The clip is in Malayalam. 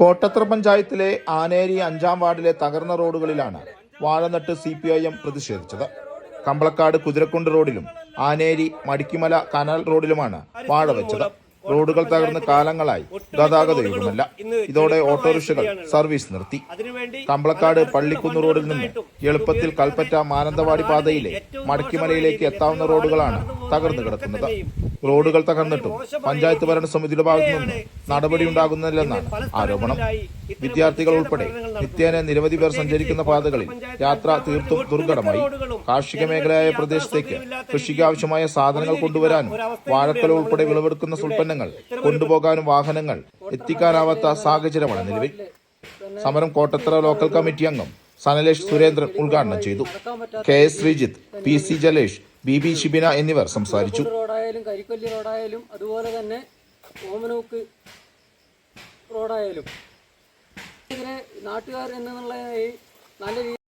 കോട്ടത്ര പഞ്ചായത്തിലെ ആനേരി അഞ്ചാം വാർഡിലെ തകർന്ന റോഡുകളിലാണ് വാഴനട്ട് സി പി ഐ എം പ്രതിഷേധിച്ചത്. കമ്പളക്കാട് കുതിരക്കുണ്ട് റോഡിലും ആനേരി മടിക്കുമല കനാൽ റോഡിലുമാണ് വാഴ വെച്ചത്. റോഡുകൾ തകർന്ന് കാലങ്ങളായി ഗതാഗതയോഗ്യമല്ല ഇതോടെ ഓട്ടോറിക്ഷകൾ സർവീസ് നിർത്തി. കമ്പളക്കാട് പള്ളിക്കുന്ന് റോഡിൽ നിന്ന് എളുപ്പത്തിൽ കൽപ്പറ്റ മാനന്തവാടി പാതയിലെ മടക്കിമലയിലേക്ക് എത്താവുന്ന റോഡുകളാണ് തകർന്നു കിടക്കുന്നത്. റോഡുകൾ തകർന്നിട്ടും പഞ്ചായത്ത് ഭരണസമിതിയുടെ ഭാഗത്തു നിന്ന് നടപടിയുണ്ടാകുന്നില്ലെന്നാണ് ആരോപണം. വിദ്യാർത്ഥികൾ ഉൾപ്പെടെ നിത്യേന നിരവധി പേർ സഞ്ചരിക്കുന്ന പാതകളിൽ യാത്ര തീർത്തും ദുർഘടമായി. കാർഷിക മേഖലയായ പ്രദേശത്തേക്ക് കൃഷിക്ക് ആവശ്യമായ സാധനങ്ങൾ കൊണ്ടുവരാനും വാഴക്കല ഉൾപ്പെടെ വിളവെടുക്കുന്ന ഉൽപ്പന്നങ്ങൾ കൊണ്ടുപോകാനും വാഹനങ്ങൾ എത്തിക്കാനാവാത്ത സാഹചര്യമാണ് നിലവിൽ. സമരം കോട്ടത്തറ ലോക്കൽ കമ്മിറ്റി അംഗം സനലേഷ് സുരേന്ദ്രൻ ഉദ്ഘാടനം ചെയ്തു. K S Sreejith P C Jalesh B B Shibina എന്നിവർ സംസാരിച്ചു. റോഡായാലും കരിക്കൊല്ലി റോഡായാലും അതുപോലെ തന്നെ ഓമനൂക്ക് റോഡായാലും. ഇതിനെ നാട്ടുകാർ എന്നുള്ള നല്ല